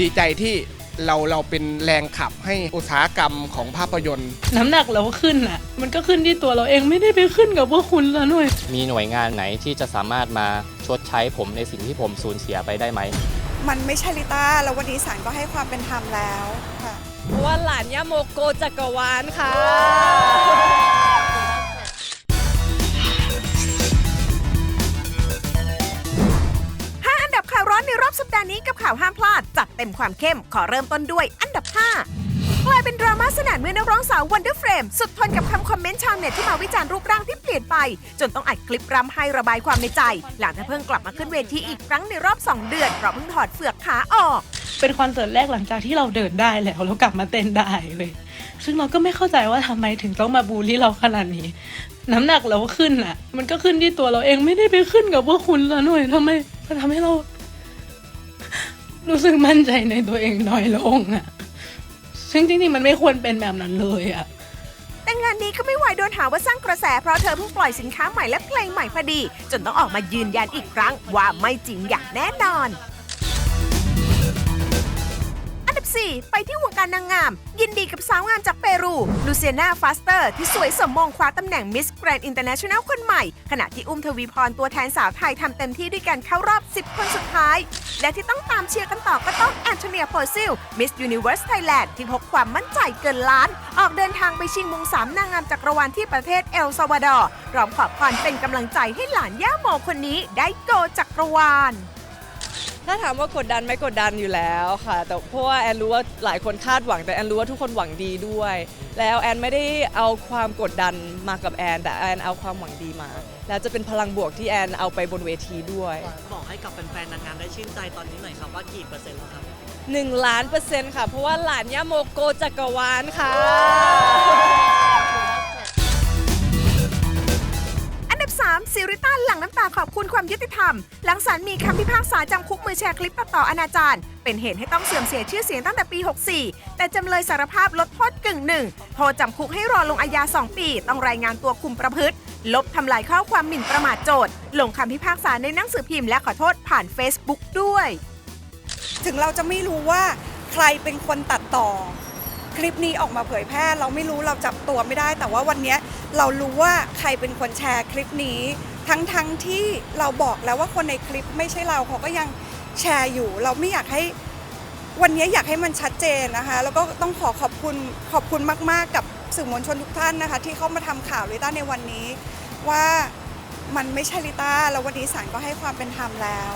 ดีใจที่เราเราเป็นแรงขับให้อุตสาหกรรมของภาพยนตร์ น้ำหนักเราขึ้นอะ มันก็ขึ้นที่ตัวเราเองไม่ได้ไปขึ้นกับพวกคุณละหน่วยมีหน่วยงานไหนที่จะสามารถมาชดใช้ผมในสิ่งที่ผมสูญเสียไปได้ไหม มันไม่ใช่ลิต้าแล้ววันนี้ศาลก็ให้ความเป็นธรรมแล้วค่ะเพราะว่าหลานย่าโมโกจักรวาลค่ะ ห์นี้กับข่าวห้ามพลาด จัดเต็มความเข้มขอเริ่มต้นด้วยอันดับ 5 กลายเป็นดราม่าสนั่นเมื่อนักร้องสาว Wonder Frame สุดทนกับคำคอมเมนต์ชาวเน็ตที่มาวิจารณ์รูปร่างที่เปลี่ยนไป จนต้องอัดคลิปรำให้ระบายความในใจ หลังจากเพิ่งกลับมาขึ้นเวทีอีกครั้งในรอบ 2 เดือนเพราะเพิ่งถอดเฟือกขาออกเป็นคอนเสิร์ตแรกหลังจากที่เราเดินได้แล้วเรากลับมาเต้นได้เลย ซึ่งเราก็ไม่เข้าใจว่าทำไมถึงต้องมาบูลลี่เราขนาดนี้ น้ำหนักเราขึ้นอะมันก็ขึ้นที่ตัวเราเองไม่ได้ไปขึ้นกับพวกคุณละหน่วยทำไมมันทำให้เรา รู้สึกมั่นใจในตัวเองน้อยลงอะซึ่งจริงๆมันไม่ควรเป็นแบบนั้นเลยอะแต่งานนี้ก็ไม่ไหวโดนหาว่าสร้างกระแส เพราะเธอเพิ่งปล่อยสินค้าใหม่และเพลงใหม่พอดี จนต้องออกมายืนยันอีกครั้งว่าไม่จริงอย่างแน่นอน 4 ไปที่วงการนางงาม ยินดีกับสาวงามจากเปรูลูเซียนาฟาสเตอร์ ที่สวยสมมงคว้าตำแหน่งมิสแกรนด์อินเตอร์เนชั่นแนลคนใหม่ ขณะที่อุ้มทวีพรตัวแทนสาวไทยทำเต็มที่ด้วยการเข้ารอบ 10 คนสุดท้าย และที่ต้องตามเชียร์กันต่อก็ต้องแอนโทเนียโพซิลมิสยูนิเว r ร์สไทยแลนด์ที่พกความมั่นใจเกินล้าน ออกเดินทางไปชิงมงสามนางงามจักรวาลที่ประเทศเอลซาวาดอร์พร้อมขอพรเป็นกำลังใจให้หลานย่าโมคนนี้ได้โกจักรวาล ถ้าถามว่ากดดันไหมกดดันอยู่แล้วค่ะ แต่เพราะว่าแอนรู้ว่าหลายคนคาดหวังแต่แอนรู้ว่าทุกคนหวังดีด้วย แล้วแอนไม่ได้เอาความกดดันมากับแอน แต่แอนเอาความหวังดีมา แล้วจะเป็นพลังบวกที่แอนเอาไปบนเวทีด้วยบอกให้กับแฟนๆนางงามได้ชื่นใจตอนนี้หน่อยครับว่ากี่เปอร์เซ็นต์แล้วครับ1ล้านเปอร์เซ็นต์ค่ะ เพราะว่าหลานย่าโมโกจักรวาลค่ะ ซิริต้าหลังน้ำตาขอบคุณความยุติธรรม หลังศาลมีคำพิพากษาจำคุกมือแชร์คลิปตัดต่ออนาจารเป็นเหตุให้ต้องเสื่อมเสียชื่อเสียงตั้งแต่ปี 64 แต่จำเลยสารภาพลดโทษกึ่งหนึ่งโทษจำคุกให้รอลงอาญา 2 ปี ต้องรายงานตัวคุมประพฤติ ลบทำลายข้อความหมิ่นประมาทโจทย์ลงคำพิพากษาในหนังสือพิมพ์และขอโทษผ่าน Facebook ด้วย ถึงเราจะไม่รู้ว่าใครเป็นคนตัดต่อ คลิปนี้ออกมาเผยแพร่ เราไม่รู้เราจับตัวไม่ได้ แต่ว่าวันนี้เรารู้ว่าใครเป็นคนแชร์คลิปนี้ ทั้งทั้งที่เราบอกแล้วว่าคนในคลิปไม่ใช่เราเขาก็ยังแชร์อยู่ เราไม่อยากให้วันนี้อยากให้มันชัดเจนนะคะ แล้วก็ต้องขอขอบคุณขอบคุณมาก ๆ กับสื่อมวลชนทุกท่านนะคะ ที่เข้ามาทำข่าวลิต้าในวันนี้ ว่ามันไม่ใช่ลิต้าแล้ววันนี้ศาลก็ให้ความเป็นธรรมแล้ว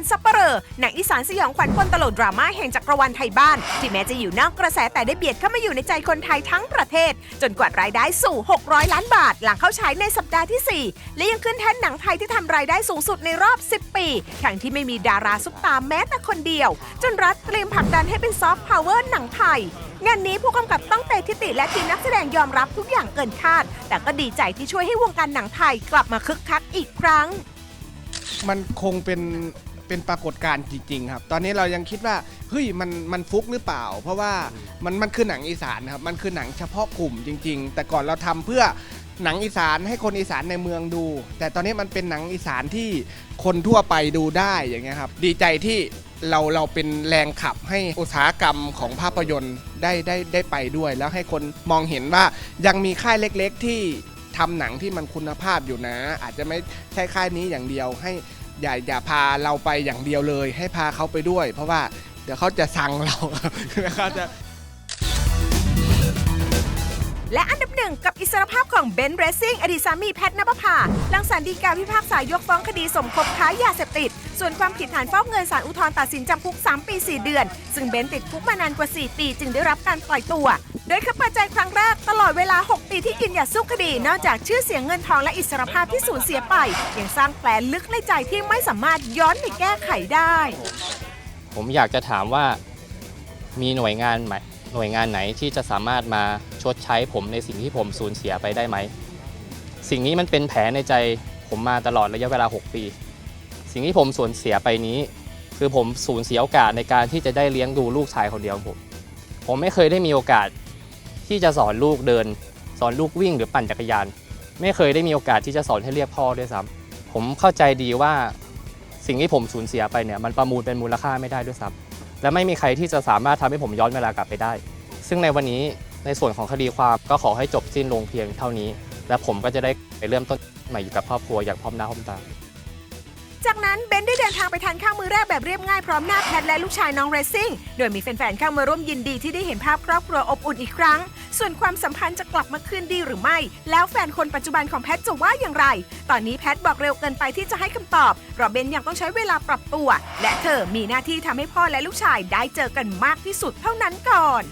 รณ์ภาพยนซัปเปอร์หนังอีสานสยองขวัญปนตลกดราม่าแห่งจักรวาลไทยบ้าน ที่แม้จะอยู่นอกกระแสแต่ได้เบียดเข้ามาอยู่ในใจคนไทยทั้งประเทศ จนกวาดรายได้สู่ 600 ล้านบาท หลังเข้าฉายในสัปดาห์ที่ 4 และยังขึ้นแท่นหนังไทยที่ทำรายได้สูงสุดในรอบ 10 ปีทั้งที่ไม่มีดาราซุปตาแม้แต่คนเดียว จนรัฐเตรียมผลักดันให้เป็นซอฟต์พาวเวอร์หนังไทยงานนี้ผู้กำกับต้องเตทิติและทีมนักแสดงยอมรับทุกอย่างเกินคาด แต่ก็ดีใจที่ช่วยให้วงการหนังไทยกลับมาคึกคักอีกครั้ง มันคงเป็น เป็นปรากฏการณ์จริงๆครับ ตอนนี้เรายังคิดว่าเฮ้ยมันมันฟุกหรือเปล่า เพราะว่ามันมันคือหนังอีสานครับมันคือหนังเฉพาะกลุ่มจริง ๆ แต่ก่อนเราทำเพื่อหนังอีสานให้คนอีสานในเมืองดู แต่ตอนนี้มันเป็นหนังอีสานที่คนทั่วไปดูได้อย่างเงี้ยครับดีใจที่เราเราเป็นแรงขับให้อุตสาหกรรมของภาพยนตร์ได้ได้ได้ไปด้วย แล้วให้คนมองเห็นว่ายังมีค่ายเล็ก ๆ ที่ทำหนังที่มันคุณภาพอยู่นะ อาจจะไม่ใช่ค่ายนี้อย่างเดียวให้ อย่าอย่าพาเราไปอย่างเดียวเลย ให้พาเขาไปด้วย เพราะว่าเดี๋ยวเขาจะสั่งเรา เขาจะ และอันดับหนึ่งกับอิสรภาพของเบนซ์เรซซิ่งอดีตสามีแพทย์นภพาหลังศาลฎีกาพิพากษายกฟ้องคดีสมคบค้ายาเสพติด ส่วนความผิดฐานฟอกเงินศาลอุทธรณ์ตัดสินจำคุก 3 ปี 4 เดือน ซึ่งเบนซ์ติดคุกมานานกว่า 4 ปี จึงได้รับการปล่อยตัว โดยเขาเปิดใจครั้งแรกตลอดเวลา 6 ปีที่ยืนหยัดสู้คดี นอกจากชื่อเสียงเงินทองและอิสรภาพที่สูญเสียไป ยังสร้างแผลลึกในใจที่ไม่สามารถย้อนไปแก้ไขได้ ผมอยากจะถามว่ามีหน่วยงานไหมหน่วยงานไหนที่จะสามารถมาชดใช้ผมในสิ่งที่ผมสูญเสียไปได้ไหม สิ่งนี้มันเป็นแผลในใจผมมาตลอดระยะเวลา 6 ปี สิ่งที่ผมสูญเสียไปนี้ คือผมสูญเสียโอกาสในการที่จะได้เลี้ยงดูลูกชายคนเดียวของผม ผมไม่เคยได้มีโอกาส ที่จะสอนลูกเดิน สอนลูกวิ่งหรือปั่นจักรยาน ไม่เคยได้มีโอกาสที่จะสอนให้เรียกพ่อด้วยซ้ำผมเข้าใจดีว่าสิ่งที่ผมสูญเสียไปเนี่ยมันประมูลเป็นมูลค่าไม่ได้ด้วยซ้ำและไม่มีใครที่จะสามารถทำให้ผมย้อนเวลากลับไปได้ ซึ่งในวันนี้ในส่วนของคดีความก็ขอให้จบสิ้นลงเพียงเท่านี้ และผมก็จะได้ไปเริ่มต้นใหม่อยู่กับครอบครัวอย่างพร้อมหน้าพร้อมตา จากนั้นเบนได้เดินทางไปทานข้าวมือแรกแบบเรียบง่ายพร้อมหน้าแพทและลูกชายน้องเรซซิ่ง โดยมีแฟนๆเข้ามาร่วมยินดีที่ได้เห็นภาพครอบครัวอบอุ่นอีกครั้ง ส่วนความสัมพันธ์จะกลับมาคืนดีหรือไม่ แล้วแฟนคนปัจจุบันของแพทจะว่าอย่างไร ตอนนี้แพทบอกเร็วเกินไปที่จะให้คำตอบเพราะเบนยังต้องใช้เวลาปรับตัว และเธอมีหน้าที่ทำให้พ่อและลูกชายได้เจอกันมากที่สุดเท่านั้นก่อน